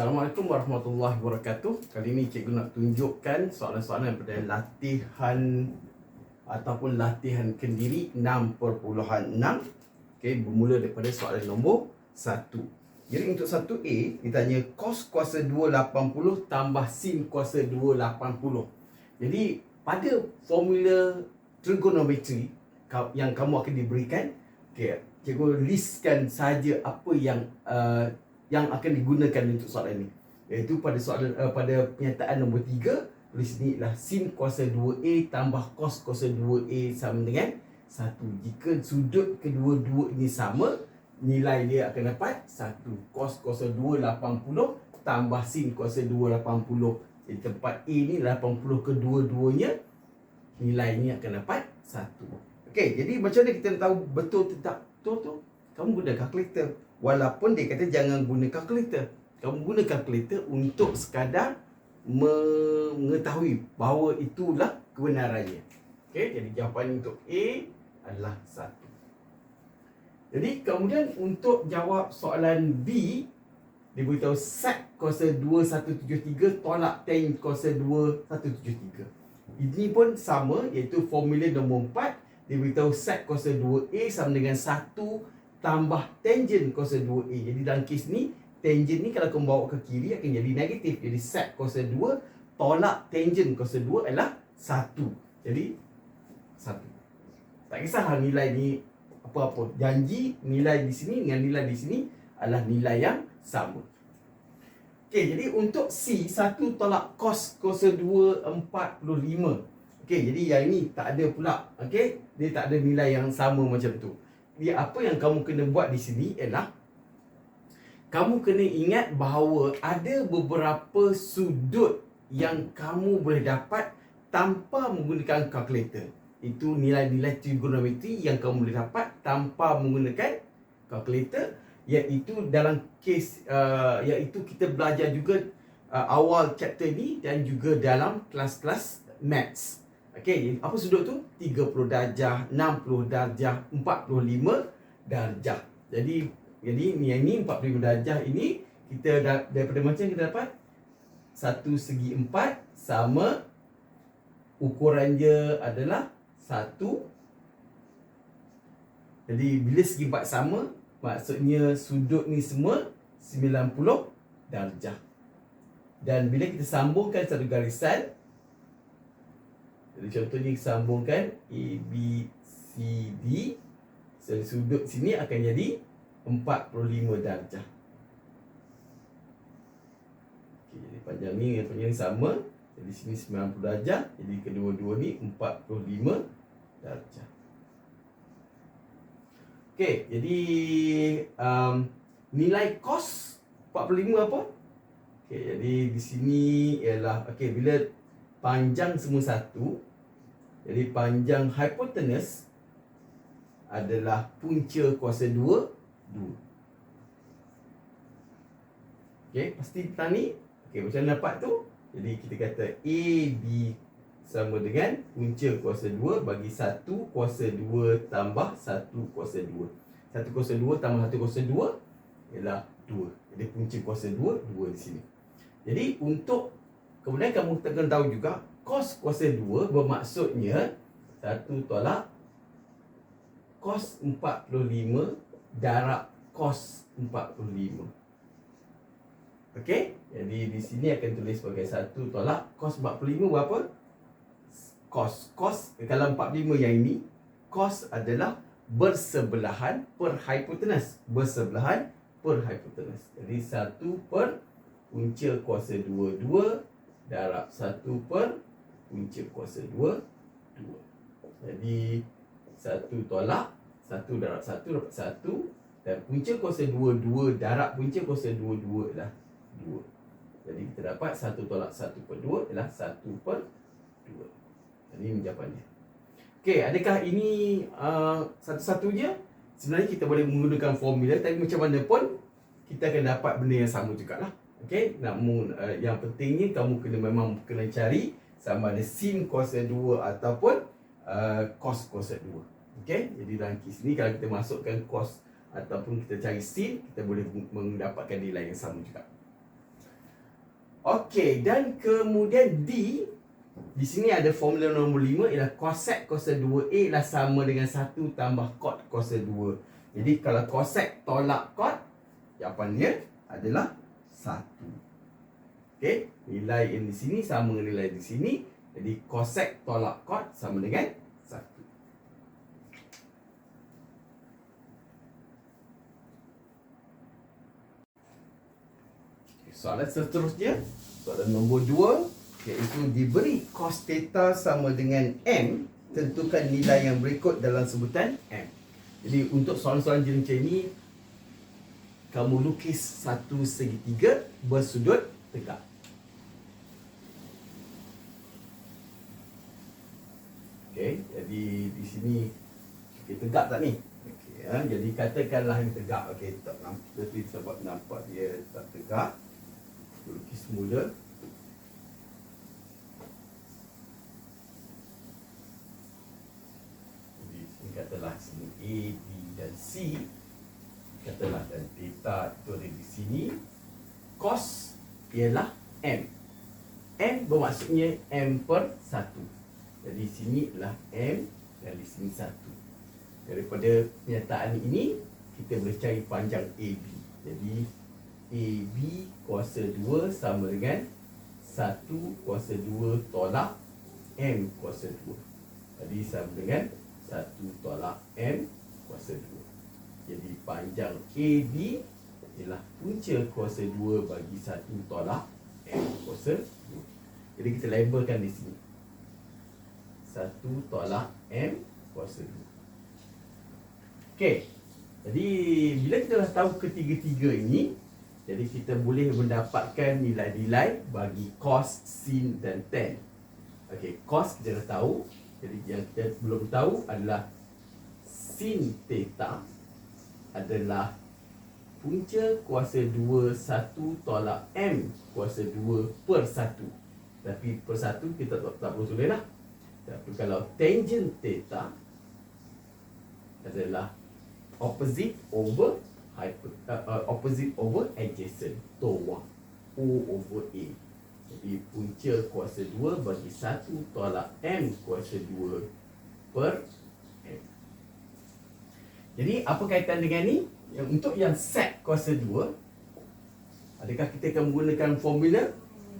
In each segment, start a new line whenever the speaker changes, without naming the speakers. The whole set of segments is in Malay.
Assalamualaikum warahmatullahi wabarakatuh. Kali ini cikgu nak tunjukkan soalan-soalan daripada latihan ataupun latihan kendiri 6.6. Okey, bermula daripada soalan nombor 1. Jadi untuk 1A, ditanya cos kuasa 280 tambah sin kuasa 280. Jadi pada formula trigonometri yang kamu akan diberikan, okey, cikgu listkan saja apa yang uh, yang akan digunakan untuk soalan ini iaitu pada soalan uh, pada penyataan nombor 3 tulis ni ialah sin kuasa 2a tambah cos kuasa 2a sama dengan 1 jika sudut kedua-dua ini sama nilai dia akan dapat 1 cos kuasa 280 tambah sin kuasa 280 jadi tempat a ni 80 kedua-duanya nilai ni akan dapat 1 Okey, jadi macam mana kita nak tahu betul tak betul tu? Kamu guna kalkulator Walaupun dia kata jangan guna kalkulator. Kamu guna kalkulator untuk sekadar mengetahui bahawa itulah kebenarannya. Okey, jadi jawapan untuk A adalah 1. Jadi kemudian untuk jawab soalan B dia beritahu set kuasa 2173 tolak tan kuasa 2173. Ini pun sama iaitu formula nombor 4 dia beritahu set kuasa 2A sama dengan 1 tambah tangent kuasa 2A. Jadi dalam kes ni, tangent ni kalau kau bawa ke kiri akan jadi negatif. Jadi sec kuasa 2 tolak tangent kuasa 2 adalah 1. Jadi 1. Tak kisah nilai ni apa-apa. Janji nilai di sini dengan nilai di sini adalah nilai yang sama. Okey, jadi untuk C, 1 tolak cos kuasa 2, 45. Okey, jadi yang ini tak ada pula. Okey, dia tak ada nilai yang sama macam tu dia apa yang kamu kena buat di sini ialah kamu kena ingat bahawa ada beberapa sudut yang kamu boleh dapat tanpa menggunakan kalkulator. Itu nilai-nilai trigonometri yang kamu boleh dapat tanpa menggunakan kalkulator iaitu dalam kes uh, iaitu kita belajar juga uh, awal chapter ni dan juga dalam kelas-kelas maths. Okey, apa sudut tu? 30 darjah, 60 darjah, 45 darjah. Jadi jadi ni yang ni 45 darjah ini kita dah, daripada macam kita dapat satu segi empat sama ukuran dia adalah satu. Jadi bila segi empat sama, maksudnya sudut ni semua 90 darjah. Dan bila kita sambungkan satu garisan, jadi contohnya sambungkan A, B, C, D. So, Sudut sini akan jadi 45 darjah. Okay, Jadi panjang ni dengan panjang ni sama. Jadi sini 90 darjah. Jadi kedua-dua ni 45 darjah. Okay, jadi um, nilai kos 45 apa? Okay, jadi di sini ialah okay, bila panjang semua satu jadi panjang hipotenus adalah punca kuasa 2 2. Okey, pasti petang ni. Okey, macam mana dapat tu? Jadi kita kata A B sama dengan punca kuasa 2 bagi 1 kuasa 2 tambah 1 kuasa 2. 1 kuasa 2 tambah 1 kuasa 2 ialah 2. Jadi punca kuasa 2 2 di sini. Jadi untuk kemudian kamu tekan tahu juga cos kuasa 2 bermaksudnya 1 tolak cos 45 darab cos 45. Okey? Jadi di sini akan tulis sebagai 1 tolak cos 45 berapa? Cos. Cos kalau 45 yang ini cos adalah bersebelahan per hipotenus. Bersebelahan per hipotenus. Jadi 1 per punca kuasa 2 2 darab 1 per punca kuasa 2 2 jadi satu tolak satu darab satu dapat satu. Dan punca kuasa 2 2 darab punca kuasa 2 2 adalah 2 jadi kita dapat satu tolak satu per 2 adalah satu per 2 ini jawapannya. Okey, adakah ini uh, satu-satunya? Sebenarnya kita boleh menggunakan formula tapi macam mana pun kita akan dapat benda yang sama jugalah. Okey, namun uh, yang pentingnya kamu kena memang kena cari sama ada sin kuasa 2 ataupun uh, cos kuasa 2. Okey, jadi dalam kes ni kalau kita masukkan cos ataupun kita cari sin, kita boleh mendapatkan nilai yang sama juga. Okey, dan kemudian D di sini ada formula nombor 5 ialah cosec cosec 2A ialah sama dengan 1 tambah cot cosec 2. Jadi kalau cosec tolak cot jawapannya adalah 1. Okey, nilai yang di sini sama dengan nilai di sini. Jadi cosec tolak cot sama dengan 1. Soalan seterusnya Soalan nombor 2 Iaitu diberi cos theta sama dengan M Tentukan nilai yang berikut dalam sebutan M Jadi untuk soalan-soalan jenis ini Kamu lukis satu segitiga bersudut tegak Okay, jadi di sini okay, tegak tak ni? Okay, ya. Jadi katakanlah yang tegak. Okay, tak nampak, sebab nampak dia tak tegak. Lukis semula jadi sini katalah sini A, B dan C. Katalah dan theta itu ada di sini. Cos ialah M. M bermaksudnya M per 1 jadi sini adalah M dan di sini 1 daripada pernyataan ini kita boleh cari panjang AB jadi AB kuasa 2 sama dengan 1 kuasa 2 tolak M kuasa 2 Jadi sama dengan 1 tolak M kuasa 2 Jadi panjang AB ialah punca kuasa 2 bagi 1 tolak M kuasa 2 Jadi kita labelkan di sini 1 tolak M kuasa 2 Okey Jadi bila kita dah tahu ketiga-tiga ini jadi kita boleh mendapatkan nilai-nilai bagi cos, sin dan tan. Okey, cos kita dah tahu. Jadi yang kita belum tahu adalah sin theta adalah punca kuasa 2 1 tolak m kuasa 2 per 1. Tapi per 1 kita tak, tak perlu tulis lah. Tapi kalau tangent theta adalah opposite over hyper, uh, uh, opposite over adjacent toa O over A. Jadi punca kuasa 2 bagi 1 tolak M kuasa 2 per M. Jadi apa kaitan dengan ni? Yang untuk yang set kuasa 2 adakah kita akan menggunakan formula?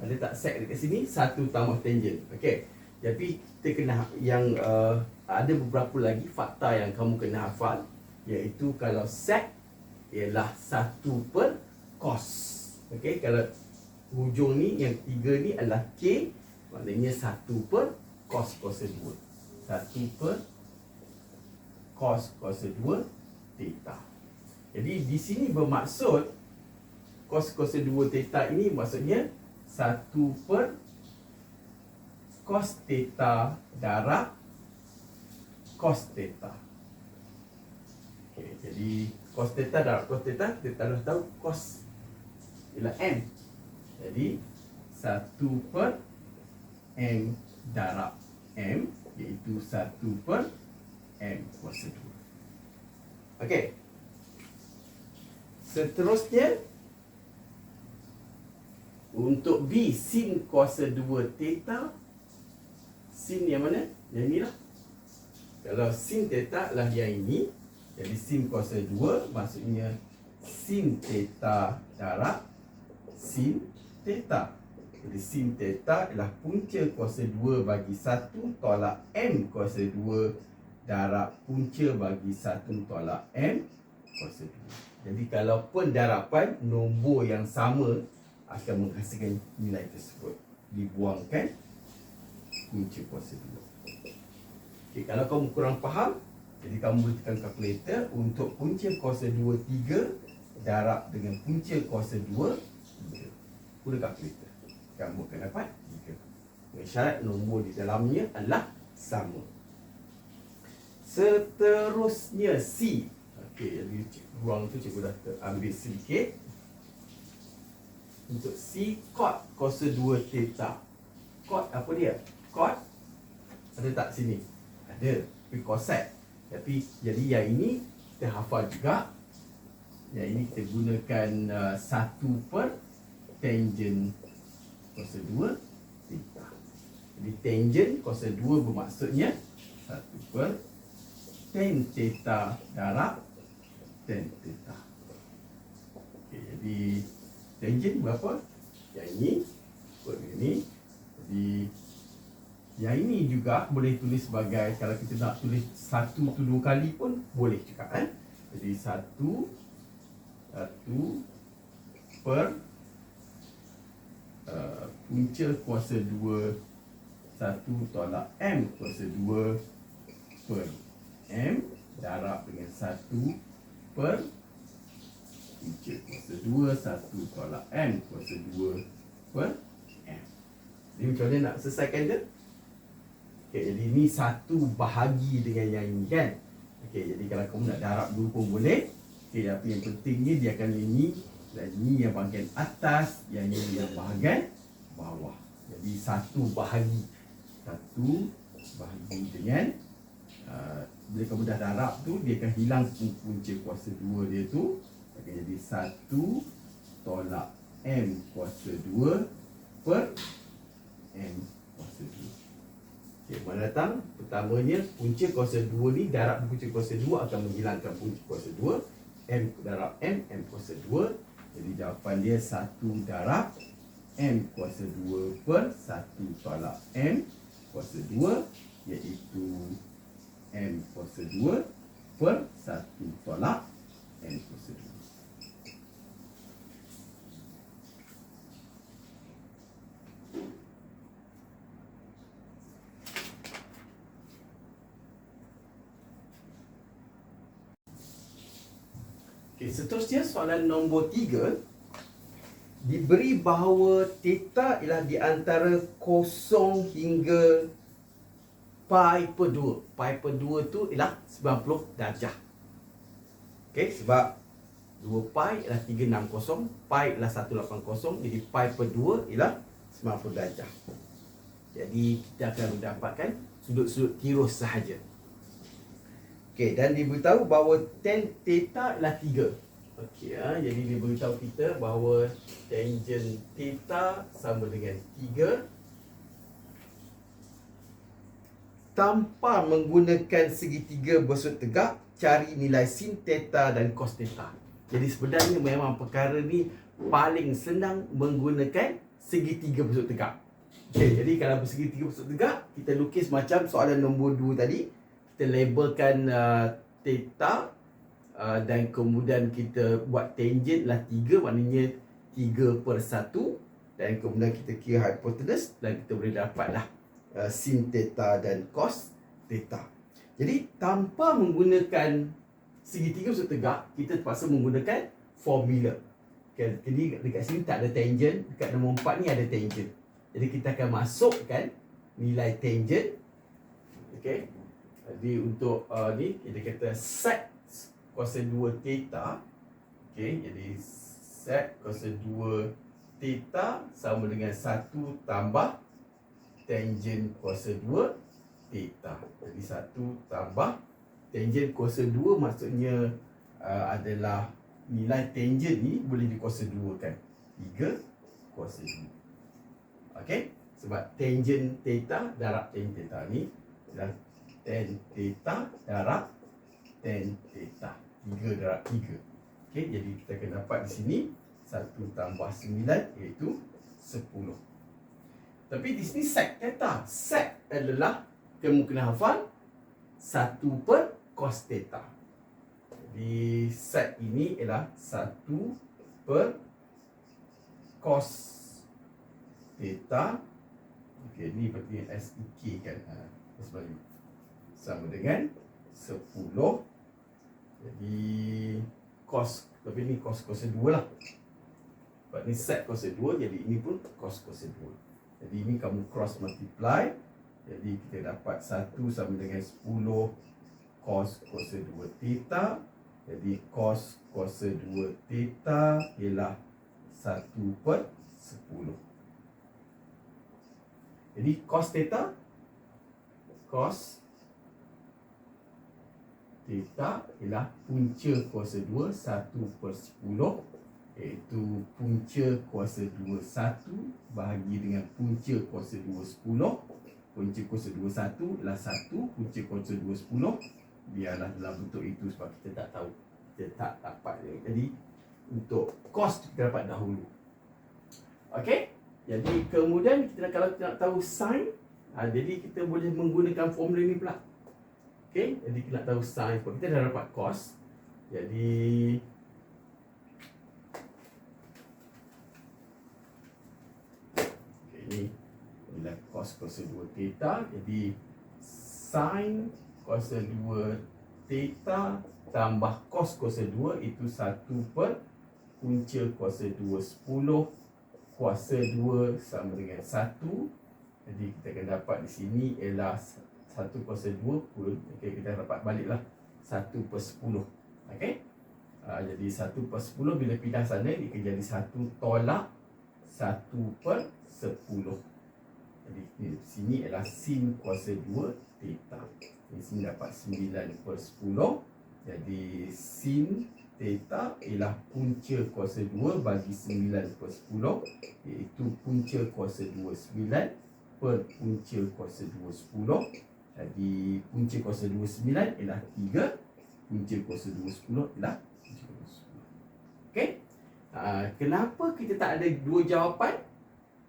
Ada tak set dekat sini? 1 tambah tangent. Okey tapi kita kena yang uh, ada beberapa lagi fakta yang kamu kena hafal iaitu kalau set ialah satu per cos. Okey, kalau hujung ni yang tiga ni adalah K, maknanya satu per cos kuasa dua. Satu per cos kuasa dua theta. Jadi di sini bermaksud cos kuasa dua theta ini maksudnya satu per cos theta darab cos theta. Okay, jadi cos theta darab cos theta kita dah tahu cos ialah m. Jadi 1 per m darab m iaitu 1 per m kuasa 2 okey seterusnya untuk B sin kuasa 2 theta sin yang mana? Yang ni lah Kalau sin theta lah yang ini jadi sin kuasa 2 maksudnya sin theta darab sin theta. Jadi sin theta ialah punca kuasa 2 bagi 1 tolak m kuasa 2 darab punca bagi 1 tolak m kuasa 2. Jadi kalau pendarapan nombor yang sama akan menghasilkan nilai tersebut. Dibuangkan punca kuasa 2. Okay, kalau kamu kurang faham, jadi kamu boleh tekan kalkulator untuk punca kuasa 2 3 darab dengan punca kuasa 2 3. Guna kalkulator. Kamu akan dapat 3. Dengan syarat nombor di dalamnya adalah sama. Seterusnya C. Okey, jadi ruang tu cikgu dah ambil sedikit. Untuk C cot kuasa 2 theta. Cot apa dia? Cot ada tak sini? Ada. Tapi cosec tapi jadi yang ini kita hafal juga Yang ini kita gunakan uh, satu per tangent kuasa 2 theta. Jadi tangent kuasa 2 bermaksudnya 1 per tan theta darab tan theta. Okay, jadi tangent berapa? Yang ini ikut ini. Jadi yang ini juga boleh tulis sebagai kalau kita nak tulis satu tu dua kali pun boleh juga kan. Jadi satu satu per uh, punca kuasa dua satu tolak M kuasa dua per M darab dengan satu per punca kuasa dua satu tolak M kuasa dua per M. Jadi macam mana nak selesaikan dia? Okay, jadi ini satu bahagi dengan yang ini kan? Okay, jadi kalau kamu nak darab dua pun boleh. Okay, tapi yang pentingnya dia akan ini dan ini yang bahagian atas, yang ini yang bahagian bawah. Jadi satu bahagi. Satu bahagi dengan uh, bila kamu dah darab tu, dia akan hilang punca kuasa dua dia tu. Akan jadi satu tolak M kuasa dua per M kuasa dua. Mana datang? Pertamanya, punca kuasa dua ni darab punca kuasa dua akan menghilangkan punca kuasa dua. M darab M, M kuasa 2 Jadi jawapan dia 1 darab M kuasa 2 per 1 tolak M kuasa 2 Iaitu M kuasa 2 per 1 tolak M kuasa 2 Okay, seterusnya soalan nombor tiga Diberi bahawa theta ialah di antara kosong hingga pi per 2 Pi per 2 tu ialah 90 darjah. Okay, sebab 2 pi ialah 360 Pi ialah 180 Jadi pi per 2 ialah 90 darjah. Jadi kita akan mendapatkan sudut-sudut tirus sahaja. Okey, dan diberitahu bahawa tan theta adalah 3. Okey, ha? jadi dia beritahu kita bahawa tangent theta sama dengan 3 tanpa menggunakan segitiga bersudut tegak, cari nilai sin theta dan cos theta. Jadi sebenarnya memang perkara ni paling senang menggunakan segitiga bersudut tegak. Okey, jadi kalau bersegitiga bersudut tegak, kita lukis macam soalan nombor 2 tadi kita labelkan uh, theta uh, dan kemudian kita buat tangent lah 3 maknanya 3 per 1 dan kemudian kita kira hypotenuse dan kita boleh dapat lah uh, sin theta dan cos theta. Jadi tanpa menggunakan segitiga bersudut tegak, kita terpaksa menggunakan formula. Okay, jadi dekat sini tak ada tangent, dekat nombor 4 ni ada tangent. Jadi kita akan masukkan nilai tangent. Okay, jadi untuk uh, ni kita kata set kuasa 2 theta. Okey, jadi set kuasa 2 theta sama dengan 1 tambah tangent kuasa 2 theta. Jadi 1 tambah tangent kuasa 2 maksudnya uh, adalah nilai tangent ni boleh dikuasa 2 kan. 3 kuasa 2. Okey, sebab tangent theta darab tangent theta ni adalah tan theta darab tan theta. 3 darab 3. Okey, jadi kita akan dapat di sini 1 tambah 9 iaitu 10. Tapi di sini sec theta. Sec adalah kamu kena hafal 1 per cos theta. Jadi sec ini ialah 1 per cos theta. Okey, ni berarti SEK kan. Ha, ini sama dengan 10 jadi cos tapi ni cos kuasa 2 lah. Sebab ni set kuasa 2 jadi ini pun cos kuasa 2 jadi ini kamu cross multiply. Jadi kita dapat 1 sama dengan 10 cos kuasa 2 theta. Jadi cos kuasa 2 theta ialah 1 per 10 jadi cos theta cos theta ialah punca kuasa 2 1 per 10 iaitu punca kuasa 2 1 bahagi dengan punca kuasa 2 10 punca kuasa 2 1 ialah 1 punca kuasa 2 10 biarlah dalam bentuk itu sebab kita tak tahu kita tak dapat jadi untuk kos kita dapat dahulu. Okey? Jadi kemudian kita kalau kita nak tahu sin ha, jadi kita boleh menggunakan formula ni pula Okey jadi nak tahu sin sebab kita dah dapat kos jadi ni adalah cos kuasa 2 theta. Jadi sin kuasa 2 theta tambah cos kuasa 2 itu 1 per punca kuasa 2 10 kuasa 2 sama dengan 1 jadi kita akan dapat di sini ialah 1 kuasa 2 pun okay, kita dapat baliklah. 1 per 10 okay? Uh, jadi 1 per 10 bila pindah sana dia akan jadi 1 tolak 1 per 10 Jadi di sini adalah sin kuasa 2 theta. Di sini dapat 9 per 10 Jadi sin theta ialah punca kuasa 2 bagi 9 per 10 Iaitu punca kuasa 2 9 per punca kuasa 2 10 Jadi punca kuasa 2 9 ialah 3 Punca kuasa 2 10 ialah punca kuasa 10 Okay Uh, kenapa kita tak ada dua jawapan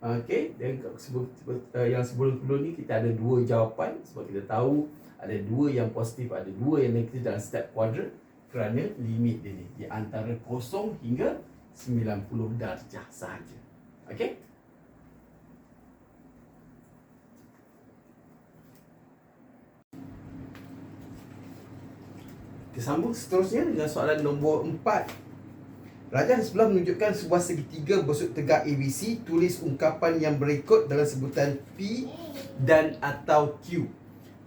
Okey, dan uh, yang sebelum-sebelum ni kita ada dua jawapan sebab kita tahu ada dua yang positif, ada dua yang negatif dalam step quadrant kerana limit dia ni di antara kosong hingga 90 darjah sahaja. Okey? Kita sambung seterusnya dengan soalan nombor 4 Rajah sebelah menunjukkan sebuah segitiga bersudut tegak ABC. Tulis ungkapan yang berikut dalam sebutan P dan atau Q.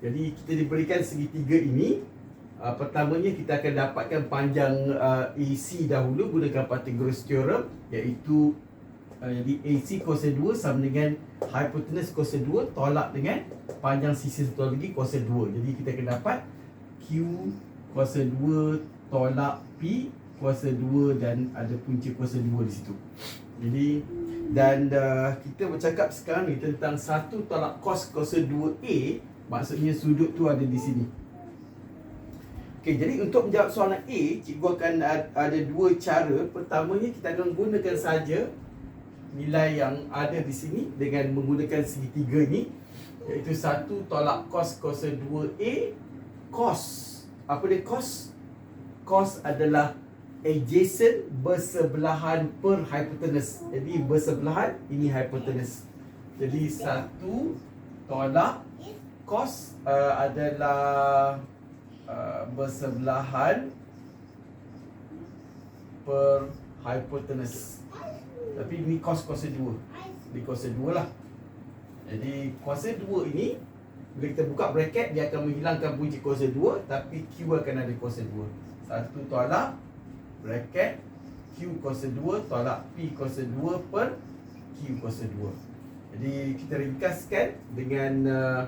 Jadi kita diberikan segitiga ini. Uh, pertamanya kita akan dapatkan panjang uh, AC dahulu gunakan Pythagoras theorem iaitu uh, jadi AC kuasa 2 sama dengan hypotenuse kuasa 2 tolak dengan panjang sisi satu lagi kuasa 2. Jadi kita akan dapat Q kuasa 2 tolak P kuasa 2 dan ada punca kuasa 2 di situ. Jadi dan uh, kita bercakap sekarang ni tentang satu tolak kos kuasa 2A maksudnya sudut tu ada di sini. Okey, jadi untuk menjawab soalan A, cikgu akan ada dua cara. Pertamanya kita akan gunakan saja nilai yang ada di sini dengan menggunakan segitiga ni iaitu satu tolak kos kuasa 2A kos. Apa dia kos? Kos adalah adjacent bersebelahan per hypotenuse. Jadi bersebelahan ini hypotenuse. Jadi satu tolak cos uh, adalah uh, bersebelahan per hypotenuse. Tapi ini cos kuasa 2. Di kuasa 2 lah. Jadi kuasa 2 ini bila kita buka bracket dia akan menghilangkan punca kuasa 2 tapi Q akan ada kuasa 2. Satu tolak bracket Q kuasa 2 tolak P kuasa 2 per Q kuasa 2 Jadi kita ringkaskan dengan uh,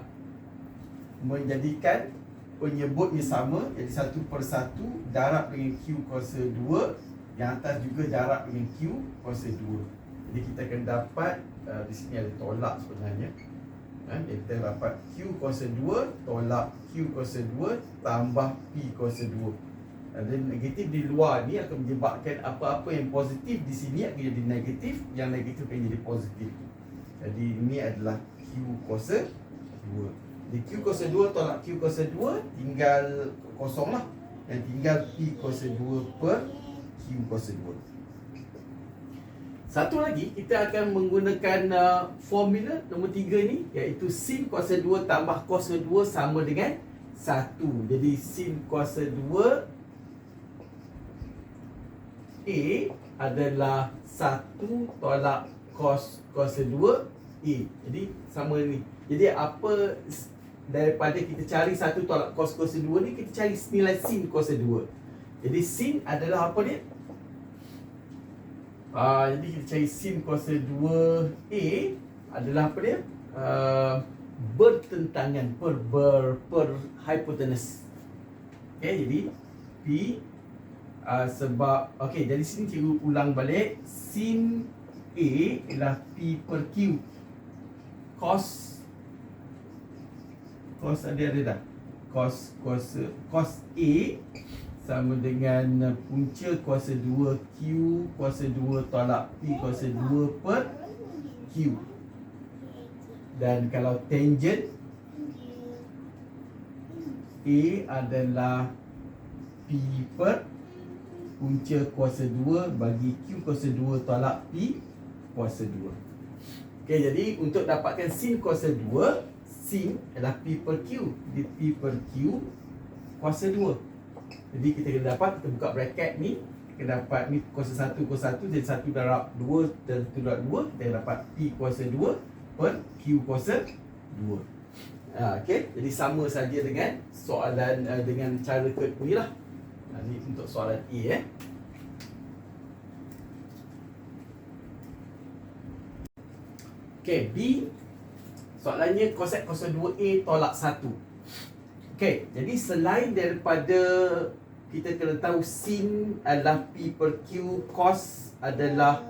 menjadikan penyebutnya sama. Jadi 1 per 1 darab dengan Q kuasa 2 Yang atas juga darab dengan Q kuasa 2 Jadi kita akan dapat uh, di sini ada tolak sebenarnya Ha, kita dapat Q kuasa 2 tolak Q kuasa 2 tambah P kuasa 2 dan negatif di luar ni akan menyebabkan apa-apa yang positif di sini akan jadi negatif yang negatif akan jadi positif. Jadi ini adalah Q kuasa 2 di Q kuasa 2 tolak Q kuasa 2 tinggal kosong lah. Dan tinggal P kuasa 2 per Q kuasa 2 satu lagi kita akan menggunakan uh, formula nombor 3 ni iaitu sin kuasa 2 tambah kuasa 2 sama dengan 1 jadi sin kuasa 2 A adalah 1 tolak cos kuasa 2 A. Jadi sama ni. Jadi apa daripada kita cari 1 tolak cos kuasa 2 ni kita cari nilai sin kuasa 2. Jadi sin adalah apa dia? Uh, jadi kita cari sin kuasa 2 A adalah apa dia? Uh, bertentangan per ber per hypotenuse. Okay, jadi P uh, sebab okey jadi sini cikgu ulang balik sin A ialah P per Q cos cos ada ada dah cos kuasa cos A sama dengan uh, punca kuasa 2 Q kuasa 2 tolak P kuasa 2 per Q. Dan kalau tangent A adalah P per punca kuasa 2 bagi Q kuasa 2 tolak P kuasa 2 Okey, jadi untuk dapatkan sin kuasa 2 sin adalah P per Q. Jadi P per Q kuasa 2 Jadi kita kena dapat, kita buka bracket ni Kita dapat ni kuasa 1 kuasa 1 Jadi 1 darab 2 dan 1 darab 2 Kita dapat P kuasa 2 per Q kuasa 2 Ha, okay, jadi sama saja dengan soalan uh, dengan cara ke ni lah. Ha, ni untuk soalan A eh. Okay, B soalannya kosek kosek 2A tolak 1. Okay, jadi selain daripada kita kena tahu sin adalah P per Q, cos adalah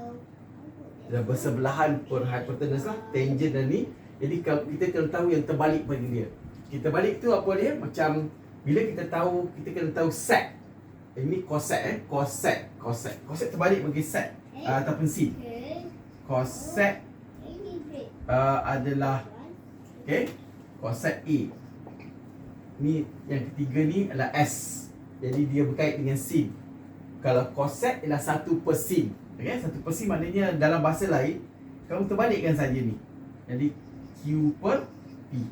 bersebelahan per hypotenuse lah, tangent dan ni jadi kalau kita kena tahu yang terbalik pada dia. Kita balik tu apa dia? Macam bila kita tahu kita kena tahu sec. Ini cosec eh, cosec, cosec. Cosec terbalik bagi sec uh, ataupun sin. Cosec uh, adalah okay, cosec A. Ni yang ketiga ni adalah S. Jadi dia berkait dengan sin. Kalau cosec ialah satu per sin. Okay, satu per sin maknanya dalam bahasa lain kamu terbalikkan saja ni. Jadi Q per P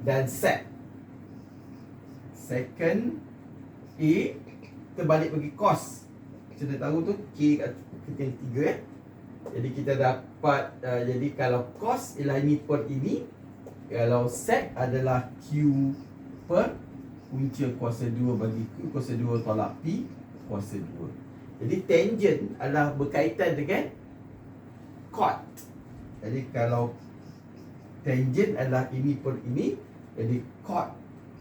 dan set second A terbalik bagi cos kita tahu tu K kat yang tiga eh jadi kita dapat uh, jadi kalau cos ialah ini per ini kalau set adalah Q per punca kuasa 2 bagi Q kuasa 2 tolak P kuasa 2 jadi tangent adalah berkaitan dengan cot jadi kalau tangent adalah ini per ini jadi cot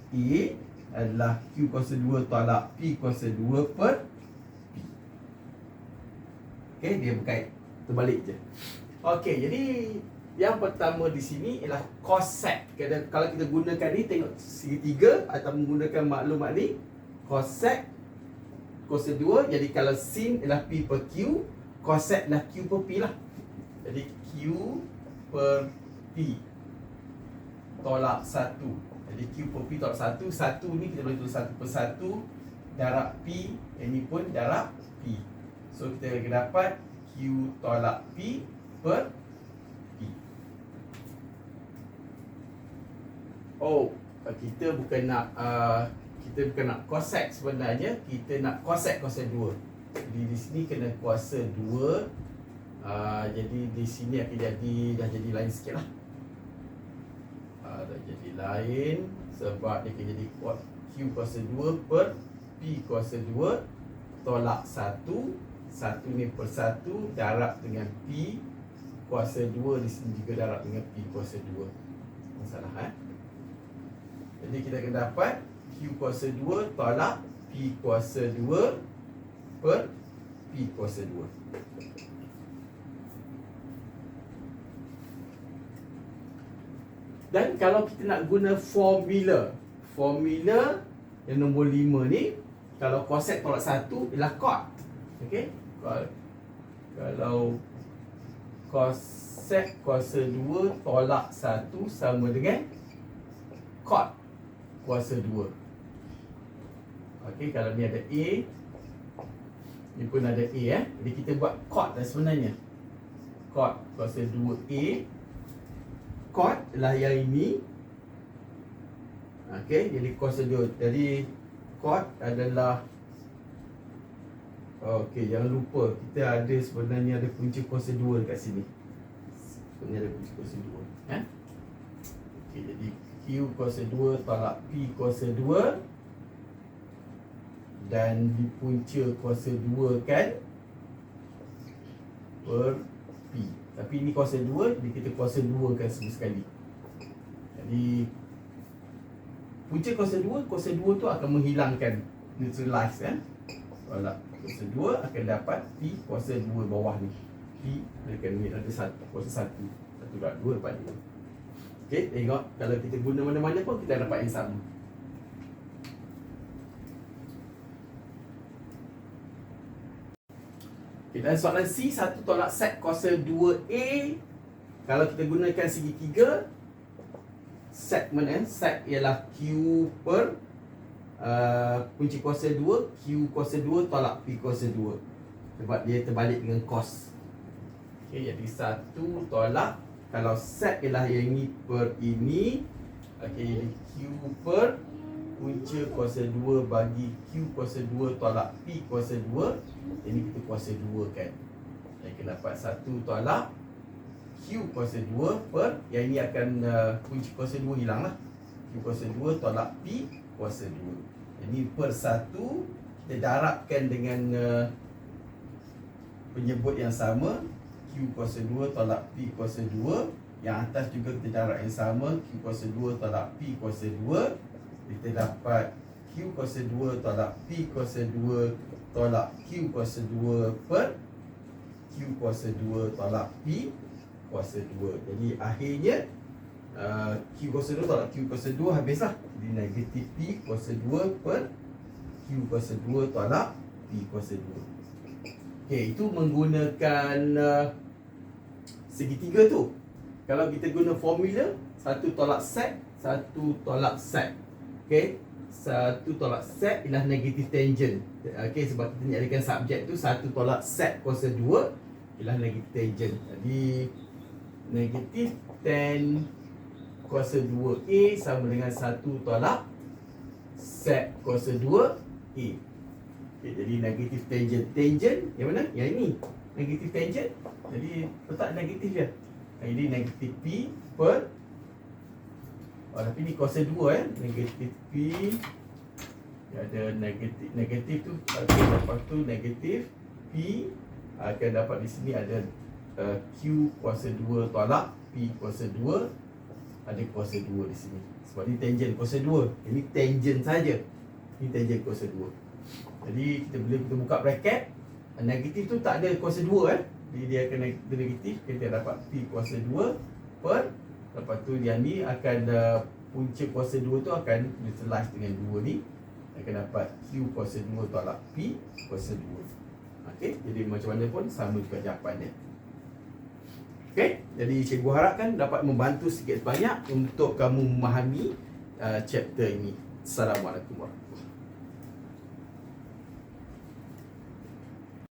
A adalah Q kuasa 2 tolak P kuasa 2 per P. Okay, dia berkait terbalik je. Okay, jadi yang pertama di sini ialah cosec Kalau kita gunakan ni, tengok segitiga Atau menggunakan maklumat ni Cosec Kuasa 2 Jadi kalau sin ialah P per Q Cosec adalah Q per P lah. Jadi Q per P. Tolak 1 Jadi Q per P tolak 1 1 ni kita boleh tulis 1 per 1 Darab P Ini pun darab P. So kita akan dapat Q tolak P per P Oh Kita bukan nak uh, Kita bukan nak cosec sebenarnya Kita nak cosec kuasa 2 Jadi di sini kena kuasa 2 Uh, jadi di sini akan jadi dah jadi lain sikit lah. Dah jadi lain sebab dia akan jadi Q kuasa 2 per P kuasa 2 tolak 1 1 ni per 1 darab dengan P. Kuasa 2 di sini juga darab dengan P kuasa 2 masalah eh jadi kita akan dapat Q kuasa 2 tolak P kuasa 2 per P kuasa 2 Dan kalau kita nak guna formula Formula yang nombor 5 ni Kalau cosec tolak 1 ialah cot. Okay Kalau cosec kuasa 2 tolak 1 sama dengan kuasa 2 Okay, kalau ni ada A Ni pun ada A eh. Jadi kita buat cot lah sebenarnya. Cot kuasa 2A cot lah yang ini. Okey, jadi kuasa dia Jadi cot adalah Okey, jangan lupa Kita ada sebenarnya ada punca kuasa 2 dekat sini. Sebenarnya ada punca kuasa 2 eh? Okey, jadi Kuasa 2 tolak P kuasa 2 Dan di punca kuasa 2 kan Per P. Tapi ini kuasa 2 Jadi kita kuasa 2 kan semua sekali. Jadi Punca kuasa 2 Kuasa 2 tu akan menghilangkan Neutralize kan tolak kuasa 2 akan dapat P kuasa 2 bawah ni. P akan ni ada 1 kuasa 1 1 darab 2 dapat 2 Okey, tengok. Kalau kita guna mana-mana pun kita dapat yang sama. Okay, dan soalan C, satu tolak set kuasa 2A Kalau kita gunakan segitiga Segment eh, set ialah Q per uh, Kunci kuasa 2 Q kuasa 2 tolak P kuasa 2 Sebab dia terbalik dengan cos. Okay, jadi satu tolak Kalau set ialah yang ini per ini Okay, jadi Q per punca kuasa 2 bagi Q kuasa 2 tolak P kuasa 2 Ini kita kuasa 2 kan. Yang kita dapat 1 tolak Q kuasa 2 per Yang ini akan uh, kunci kuasa 2 hilang lah. Q kuasa 2 tolak P kuasa 2 Ini per 1 Kita darabkan dengan uh, Penyebut yang sama Q kuasa 2 tolak P kuasa 2 Yang atas juga kita darab yang sama Q kuasa 2 tolak P kuasa 2 kita dapat Q kuasa 2 tolak P kuasa 2 tolak Q kuasa 2 per Q kuasa 2 tolak P kuasa 2 jadi akhirnya uh, Q kuasa 2 tolak Q kuasa 2 habislah jadi negatif P kuasa 2 per Q kuasa 2 tolak P kuasa 2 Okay, itu menggunakan uh, segitiga tu. Kalau kita guna formula satu tolak set satu tolak set. Okay Satu tolak set ialah negatif tangent. Okay sebab kita nyatakan subjek tu Satu tolak set kuasa 2 Ialah negatif tangent. Jadi Negatif tan Kuasa 2A sama dengan satu tolak Set kuasa 2A okay, Jadi negatif tangent Tangent yang mana? Yang ini Negatif tangent Jadi letak negatif je Jadi negatif P per Oh, tapi ni kuasa 2 eh. Negatif P. Dia ada negatif negatif tu okay, lepas tu negatif P akan dapat di sini ada uh, Q kuasa 2 tolak P kuasa 2 ada kuasa 2 di sini. Sebab ni tangent kuasa 2. Ini tangent saja. Ini tangent kuasa 2. Jadi kita boleh kita buka bracket negatif tu tak ada kuasa 2 eh. Jadi dia akan negatif kita dapat P kuasa 2 per Lepas tu yang ni akan uh, punca kuasa 2 tu akan utilize dengan 2 ni akan dapat Q kuasa 2 tolak P kuasa 2. Okey, jadi macam mana pun sama juga jawapannya. Okey, jadi cikgu harapkan dapat membantu sikit banyak untuk kamu memahami uh, chapter ini. Assalamualaikum warahmatullahi